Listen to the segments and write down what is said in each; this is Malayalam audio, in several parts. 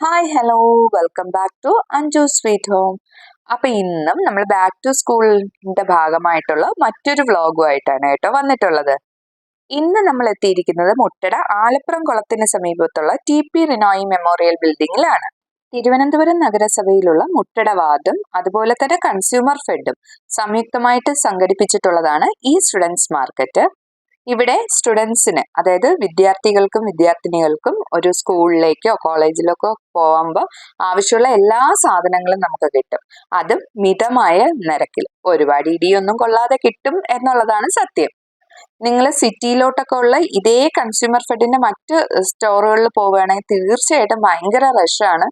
Hi hello welcome back to Anju sweet home അപ്പൊ ഇന്നും നമ്മൾ ബാക്ക് ടു സ്കൂളിന്റെ ഭാഗമായിട്ടുള്ള മറ്റൊരു വ്ളോഗുമായിട്ടാണ് കേട്ടോ വന്നിട്ടുള്ളത്. ഇന്ന് നമ്മൾ എത്തിയിരിക്കുന്നത് മുട്ടട ആലപ്പുറം കുളത്തിന് സമീപത്തുള്ള ടി പി റിനോയി മെമ്മോറിയൽ ബിൽഡിംഗിലാണ് തിരുവനന്തപുരം നഗരസഭയിലുള്ള മുട്ടട വാർഡും അതുപോലെ തന്നെ കൺസ്യൂമർ ഫെഡും സംയുക്തമായിട്ട് സംഘടിപ്പിച്ചിട്ടുള്ളതാണ് ഈ സ്റ്റുഡൻസ് മാർക്കറ്റ് ഇവിടെ സ്റ്റുഡൻസിന് അതായത് വിദ്യാർത്ഥികൾക്കും വിദ്യാർത്ഥിനികൾക്കും ഒരു സ്കൂളിലേക്കോ കോളേജിലേക്കോ പോകുമ്പോൾ ആവശ്യമുള്ള എല്ലാ സാധനങ്ങളും നമുക്ക് കിട്ടും. അതും മിതമായ നിരക്കിൽ. ഒരുപാട് ഇടിയൊന്നും കൊള്ളാതെ കിട്ടും എന്നുള്ളതാണ് സത്യം. നിങ്ങൾ സിറ്റിയിലോട്ടൊക്കെ ഉള്ള ഇതേ കൺസ്യൂമർ ഫെഡിന്റെ മറ്റ് സ്റ്റോറുകളിൽ പോവുകയാണെങ്കിൽ തീർച്ചയായിട്ടും ഭയങ്കര റഷാണ്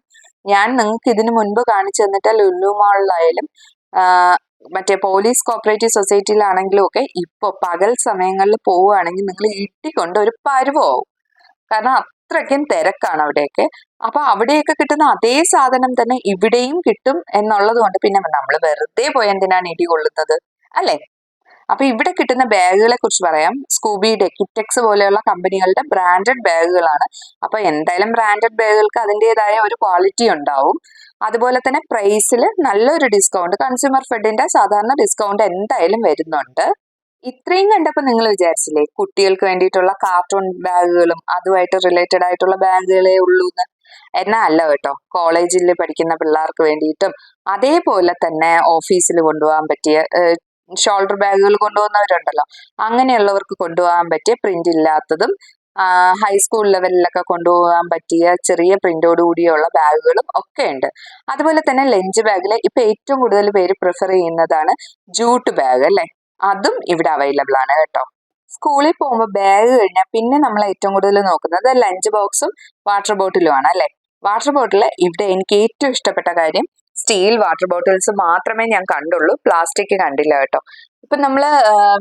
ഞാൻ നിങ്ങൾക്ക് ഇതിനു മുൻപ് കാണിച്ചു തന്നിട്ട് ലുലു മാളിലായാലും മറ്റേ പോലീസ് കോപ്പറേറ്റീവ് സൊസൈറ്റിയിലാണെങ്കിലും ഒക്കെ ഇപ്പോൾ പകൽ സമയങ്ങളിൽ പോവുകയാണെങ്കിൽ നിങ്ങൾ ഇട്ടിക്കൊണ്ട് ഒരു പരുവാവും കാരണം അത്രയ്ക്കും തിരക്കാണ് അവിടെയൊക്കെ. അപ്പൊ അവിടെയൊക്കെ കിട്ടുന്ന അതേ സാധനം തന്നെ ഇവിടെയും കിട്ടും എന്നുള്ളത് കൊണ്ട് പിന്നെ നമ്മൾ വെറുതെ പോയി എന്തിനാണ് ഇടി കൊള്ളുന്നത്? അല്ലേ? അപ്പൊ ഇവിടെ കിട്ടുന്ന ബാഗുകളെ കുറിച്ച് പറയാം. സ്കൂബിയുടെ കിറ്റക്സ് പോലെയുള്ള കമ്പനികളുടെ ബ്രാൻഡഡ് ബാഗുകളാണ്. അപ്പൊ എന്തായാലും ബ്രാൻഡഡ് ബാഗുകൾക്ക് അതിന്റെതായ ഒരു ക്വാളിറ്റി ഉണ്ടാവും. അതുപോലെ തന്നെ പ്രൈസിൽ നല്ലൊരു ഡിസ്കൗണ്ട് കൺസ്യൂമർ ഫെഡിന്റെ സാധാരണ ഡിസ്കൗണ്ട് എന്തായാലും വരുന്നുണ്ട്. ഇത്രയും കണ്ടപ്പോൾ നിങ്ങൾ വിചാരിച്ചില്ലേ കുട്ടികൾക്ക് വേണ്ടിയിട്ടുള്ള കാർട്ടൂൺ ബാഗുകളും അതുമായിട്ട് റിലേറ്റഡ് ആയിട്ടുള്ള ബാഗുകളേ ഉള്ളൂ എന്ന്? എന്നാ അല്ല കേട്ടോ കോളേജിൽ പഠിക്കുന്ന പിള്ളേർക്ക് വേണ്ടിയിട്ടും അതേപോലെ തന്നെ ഓഫീസിൽ കൊണ്ടുപോകാൻ പറ്റിയ ഷോൾഡർ ബാഗുകൾ കൊണ്ടുപോകുന്നവരുണ്ടല്ലോ അങ്ങനെയുള്ളവർക്ക് കൊണ്ടുപോകാൻ പറ്റിയ പ്രിന്റ് ഇല്ലാത്തതും ഹൈസ്കൂൾ ലെവലിലൊക്കെ കൊണ്ടുപോകാൻ പറ്റിയ ചെറിയ പ്രിന്റോട് കൂടിയുള്ള ബാഗുകളും ഒക്കെ ഉണ്ട്. അതുപോലെ തന്നെ ലഞ്ച് ബാഗിൽ ഇപ്പൊ ഏറ്റവും കൂടുതൽ പേര് പ്രിഫർ ചെയ്യുന്നതാണ് ജൂട്ട് ബാഗ് അല്ലെ? അതും ഇവിടെ അവൈലബിൾ ആണ് കേട്ടോ. സ്കൂളിൽ പോകുമ്പോൾ ബാഗ് കഴിഞ്ഞാൽ പിന്നെ നമ്മൾ ഏറ്റവും കൂടുതൽ നോക്കുന്നത് ലഞ്ച് ബോക്സും വാട്ടർ ബോട്ടിലും ആണ് അല്ലെ? വാട്ടർ ബോട്ടിൽ ഇവിടെ എനിക്ക് ഏറ്റവും ഇഷ്ടപ്പെട്ട കാര്യം സ്റ്റീൽ വാട്ടർ ബോട്ടിൽസ് മാത്രമേ ഞാൻ കണ്ടുള്ളൂ. പ്ലാസ്റ്റിക് കണ്ടില്ല കേട്ടോ. ഇപ്പൊ നമ്മൾ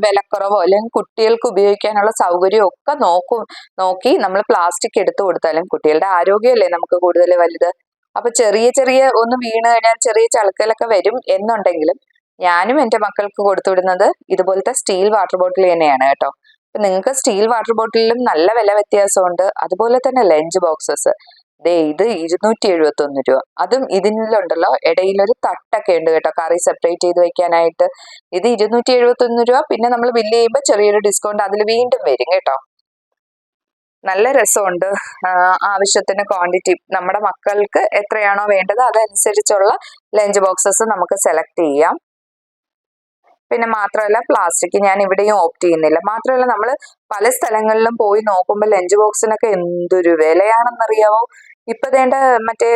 വിലക്കുറവോ അല്ലെങ്കിൽ കുട്ടികൾക്ക് ഉപയോഗിക്കാനുള്ള സൗകര്യമോ ഒക്കെ നോക്കും നോക്കി നമ്മൾ പ്ലാസ്റ്റിക് എടുത്തു കൊടുത്താലും കുട്ടികളുടെ ആരോഗ്യമല്ലേ നമുക്ക് കൂടുതൽ വലുത്. അപ്പൊ ചെറിയ ചെറിയ ഒന്ന് വീണ് കഴിഞ്ഞാൽ ചെറിയ ചളുക്കലൊക്കെ വരും എന്നുണ്ടെങ്കിലും ഞാനും എന്റെ മക്കൾക്ക് കൊടുത്തുവിടുന്നത് ഇതുപോലത്തെ സ്റ്റീൽ വാട്ടർ ബോട്ടിൽ തന്നെയാണ് കേട്ടോ. അപ്പൊ നിങ്ങൾക്ക് സ്റ്റീൽ വാട്ടർ ബോട്ടിലും നല്ല വില വ്യത്യാസമുണ്ട്. അതുപോലെ തന്നെ ലഞ്ച് ബോക്സസ്. ദേ ഇത് ഇരുന്നൂറ്റി എഴുപത്തി ഒന്ന് രൂപ. അതും ഇതിലുണ്ടല്ലോ ഇടയിലൊരു തട്ടൊക്കെ ഉണ്ട് കേട്ടോ കറി സെപ്പറേറ്റ് ചെയ്ത് വെക്കാനായിട്ട്. ഇത് ഇരുന്നൂറ്റി എഴുപത്തി ഒന്ന് രൂപ പിന്നെ നമ്മൾ ബില്ല് ചെയ്യുമ്പോൾ ചെറിയൊരു ഡിസ്കൗണ്ട് അതിൽ വീണ്ടും വരും കേട്ടോ. നല്ല രസമുണ്ട്. ആവശ്യത്തിന് ക്വാണ്ടിറ്റി നമ്മുടെ മക്കൾക്ക് എത്രയാണോ വേണ്ടത് അതനുസരിച്ചുള്ള ലഞ്ച് ബോക്സസ് നമുക്ക് സെലക്ട് ചെയ്യാം. പിന്നെ മാത്രമല്ല പ്ലാസ്റ്റിക് ഞാൻ ഇവിടെയും ഓപ്റ്റ് ചെയ്യുന്നില്ല. മാത്രമല്ല നമ്മൾ പല സ്ഥലങ്ങളിലും പോയി നോക്കുമ്പോൾ ലഞ്ച് ബോക്സിനൊക്കെ എന്തൊരു വിലയാണെന്നറിയാവോ? ഇപ്പൊ വേണ്ട മറ്റേ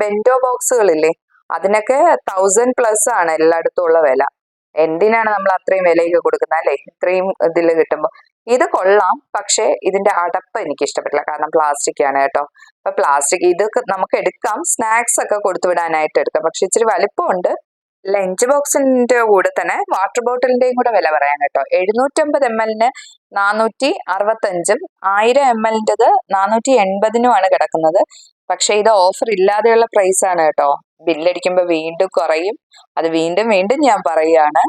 ബെൻഡോ ബോക്സുകളില്ലേ? അതിനൊക്കെ തൗസൻഡ് പ്ലസ് ആണ് എല്ലായിടത്തും ഉള്ള വില. എന്തിനാണ് നമ്മൾ അത്രയും വിലയൊക്കെ കൊടുക്കുന്നത് അല്ലേ? ഇത്രയും ഇതിൽ കിട്ടുമ്പോൾ ഇത് കൊള്ളാം പക്ഷെ ഇതിന്റെ അടപ്പ് എനിക്ക് ഇഷ്ടപ്പെട്ടില്ല. കാരണം പ്ലാസ്റ്റിക് ആണ് കേട്ടോ. അപ്പൊ പ്ലാസ്റ്റിക് ഇതൊക്കെ നമുക്ക് എടുക്കാം. സ്നാക്സ് ഒക്കെ കൊടുത്തു വിടാനായിട്ട് എടുക്കാം. പക്ഷെ ഇച്ചിരി വലിപ്പമുണ്ട്. ലഞ്ച് ബോക്സിന്റെ കൂടെ തന്നെ വാട്ടർ ബോട്ടിലിന്റെയും കൂടെ വില പറയാൻ കേട്ടോ. എഴുന്നൂറ്റമ്പത് എം എല്ലിന് നാനൂറ്റി അറുപത്തഞ്ചും ആയിരം എം എല്ലിന്റെത് നാനൂറ്റി എൺപതിനുമാണ് കിടക്കുന്നത്. പക്ഷെ ഇത് ഓഫർ ഇല്ലാതെയുള്ള പ്രൈസ് ആണ് കേട്ടോ. ബില്ലടിക്കുമ്പോൾ വീണ്ടും കുറയും. അത് വീണ്ടും വീണ്ടും ഞാൻ പറയുകയാണ്.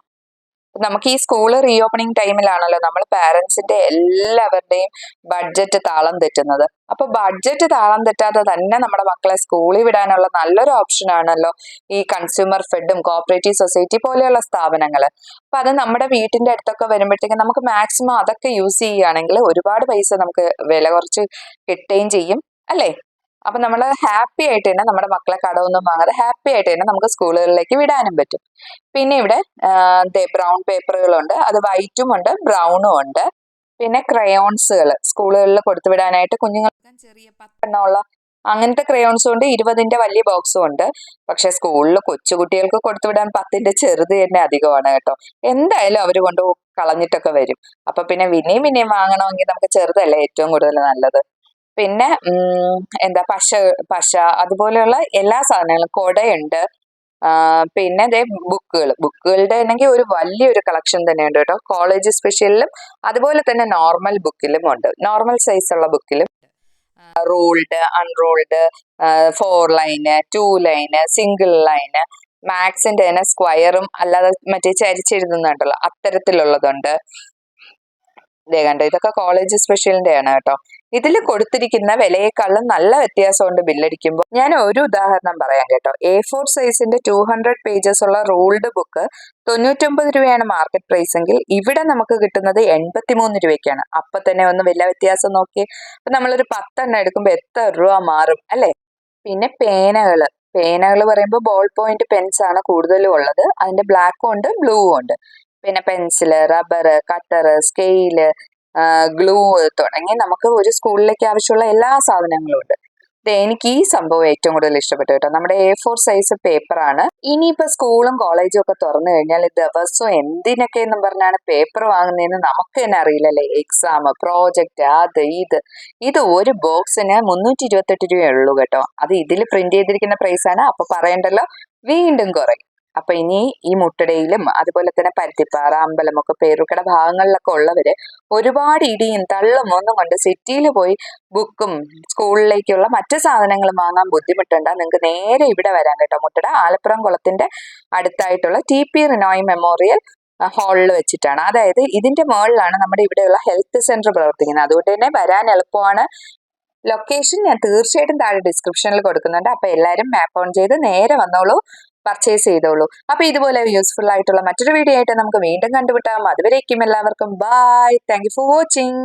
നമുക്ക് ഈ സ്കൂൾ റീ ഓപ്പണിംഗ് ടൈമിലാണല്ലോ നമ്മൾ പാരന്റ്സിന്റെ എല്ലാവരുടെയും ബഡ്ജറ്റ് താളം തെറ്റുന്നത്. അപ്പൊ ബഡ്ജറ്റ് താളം തെറ്റാതെ തന്നെ നമ്മുടെ മക്കളെ സ്കൂളിൽ വിടാനുള്ള നല്ലൊരു ഓപ്ഷൻ ആണല്ലോ ഈ കൺസ്യൂമർ ഫെഡും കോപ്പറേറ്റീവ് സൊസൈറ്റി പോലെയുള്ള സ്ഥാപനങ്ങൾ അപ്പൊ അത് നമ്മുടെ വീട്ടിന്റെ അടുത്തൊക്കെ വരുമ്പോഴത്തേക്കും നമുക്ക് മാക്സിമം അതൊക്കെ യൂസ് ചെയ്യുകയാണെങ്കിൽ ഒരുപാട് പൈസ നമുക്ക് വില കുറച്ച് കിട്ടുകയും ചെയ്യും അല്ലേ? അപ്പൊ നമ്മൾ ഹാപ്പി ആയിട്ട് തന്നെ നമ്മുടെ മക്കളെ കടമൊന്നും വാങ്ങാതെ ഹാപ്പി ആയിട്ട് തന്നെ നമുക്ക് സ്കൂളുകളിലേക്ക് വിടാനും പറ്റും. പിന്നെ ഇവിടെ ബ്രൗൺ പേപ്പറുകളുണ്ട് അത് വൈറ്റും ഉണ്ട് ബ്രൗണും ഉണ്ട്. പിന്നെ ക്രയോൺസുകൾ സ്കൂളുകളിൽ കൊടുത്തു വിടാനായിട്ട് കുഞ്ഞുങ്ങൾക്ക് ചെറിയ പത്തെണ്ണമുള്ള അങ്ങനത്തെ ക്രയോൺസും ഉണ്ട് ഇരുപതിന്റെ വലിയ ബോക്സും ഉണ്ട്. പക്ഷെ സ്കൂളിൽ കൊച്ചുകുട്ടികൾക്ക് കൊടുത്തു കൊടുത്തുവിടാൻ പത്തിന്റെ ചെറുത് തന്നെ അധികമാണ് കേട്ടോ. എന്തായാലും അവർ കൊണ്ട് കളഞ്ഞിട്ടൊക്കെ വരും. അപ്പൊ പിന്നെ വിനയും വിനയും വാങ്ങണമെങ്കിൽ നമുക്ക് ചെറുതല്ലേ ഏറ്റവും കൂടുതൽ നല്ലത്? പിന്നെ എന്താ പശ പശ അതുപോലെയുള്ള എല്ലാ സാധനങ്ങളും കൊടയുണ്ട്. പിന്നെ അതേ ബുക്കുകൾ ബുക്കുകളുടെ ആണെങ്കിൽ ഒരു വലിയൊരു കളക്ഷൻ തന്നെയുണ്ട് കേട്ടോ. കോളേജ് സ്പെഷ്യലിലും അതുപോലെ തന്നെ നോർമൽ ബുക്കിലും ഉണ്ട്. നോർമൽ സൈസുള്ള ബുക്കിലും. Ruled unruled four line two line single line മാത്സിന്റെ തന്നെ സ്ക്വയറും അല്ലാതെ മറ്റേ ചരിച്ചെഴുതുന്നുണ്ടല്ലോ അത്തരത്തിലുള്ളതുണ്ട്. ഇതേ കണ്ടോ ഇതൊക്കെ കോളേജ് സ്പെഷ്യലിന്റെ ആണ് കേട്ടോ. ഇതിൽ കൊടുത്തിരിക്കുന്ന വിലയേക്കാളും നല്ല വ്യത്യാസമുണ്ട് ബില്ലടിക്കുമ്പോൾ ഞാൻ ഒരു ഉദാഹരണം പറയാം കേട്ടോ. എ ഫോർ സൈസിന്റെ ടു ഹൺഡ്രഡ് പേജസ് ഉള്ള റൂൾഡ് ബുക്ക് തൊണ്ണൂറ്റൊമ്പത് രൂപയാണ് മാർക്കറ്റ് പ്രൈസ് എങ്കിൽ ഇവിടെ നമുക്ക് കിട്ടുന്നത് എൺപത്തിമൂന്ന് രൂപയ്ക്കാണ്. അപ്പൊ തന്നെ ഒന്ന് വില വ്യത്യാസം നോക്കി അപ്പൊ നമ്മളൊരു പത്തെണ്ണം എടുക്കുമ്പോൾ എത്ര രൂപ മാറും അല്ലെ? പിന്നെ പേനകൾ പേനകൾ പറയുമ്പോൾ ബോൾ പോയിന്റ് പെൻസ് ആണ് കൂടുതലും ഉള്ളത്. അതിന്റെ ബ്ലാക്കും ഉണ്ട് ബ്ലൂവും ഉണ്ട്. പിന്നെ pencil rubber cutter scale glue തുടങ്ങി നമുക്ക് ഒരു സ്കൂളിലേക്ക് ആവശ്യമുള്ള എല്ലാ സാധനങ്ങളും ഉണ്ട്. എനിക്ക് ഈ സംഭവം ഏറ്റവും കൂടുതൽ ഇഷ്ടപ്പെട്ടു കേട്ടോ. നമ്മുടെ എ ഫോർ സൈസ് പേപ്പറാണ് ഇനിയിപ്പോ സ്കൂളും കോളേജും ഒക്കെ തുറന്നു കഴിഞ്ഞാൽ ദിവസവും എന്തിനൊക്കെ എന്നും പറഞ്ഞാണ് പേപ്പർ വാങ്ങുന്നതെന്ന് നമുക്ക് തന്നെ അറിയില്ലല്ലേ? എക്സാം പ്രോജക്റ്റ് അത് ഇത്. ഇത് ഒരു ബോക്സിന് മുന്നൂറ്റി ഇരുപത്തെട്ട് രൂപയേ ഉള്ളൂ കേട്ടോ. അത് ഇതിൽ പ്രിന്റ് ചെയ്തിരിക്കുന്ന പ്രൈസാണ് അപ്പൊ പറയണ്ടല്ലോ വീണ്ടും കുറയും. അപ്പൊ ഇനി ഈ മുട്ടടയിലും അതുപോലെ തന്നെ പരുത്തിപ്പാറ അമ്പലമൊക്കെ പേരുക്കട ഭാഗങ്ങളിലൊക്കെ ഉള്ളവര് ഒരുപാട് ഇടിയും തള്ളും ഒന്നും കൊണ്ട് സിറ്റിയിൽ പോയി ബുക്കും സ്കൂളിലേക്കുള്ള മറ്റു സാധനങ്ങളും വാങ്ങാൻ ബുദ്ധിമുട്ടുണ്ട്. നിങ്ങൾക്ക് നേരെ ഇവിടെ വരാൻ കേട്ടോ മുട്ടട. ആലപ്പുറം കുളത്തിന്റെ അടുത്തായിട്ടുള്ള ടി പി റിനോയ് മെമ്മോറിയൽ ഹാളിൽ വെച്ചിട്ടാണ്. അതായത് ഇതിന്റെ മുകളിലാണ് നമ്മുടെ ഇവിടെയുള്ള ഹെൽത്ത് സെന്റർ പ്രവർത്തിക്കുന്നത്. അതുകൊണ്ട് തന്നെ വരാൻ എളുപ്പമാണ്. ലൊക്കേഷൻ ഞാൻ തീർച്ചയായിട്ടും താഴെ ഡിസ്ക്രിപ്ഷനിൽ കൊടുക്കുന്നുണ്ട്. അപ്പൊ എല്ലാവരും മാപ്പ് ഓൺ ചെയ്ത് നേരെ വന്നോളൂ. പർച്ചേസ് ചെയ്തോളൂ. അപ്പൊ ഇതുപോലെ യൂസ്ഫുൾ ആയിട്ടുള്ള മറ്റൊരു വീഡിയോ ആയിട്ട് നമുക്ക് വീണ്ടും കണ്ടുപിട്ടാം അതുവരേക്കും എല്ലാവർക്കും ബൈ താങ്ക് ഫോർ വാച്ചിങ്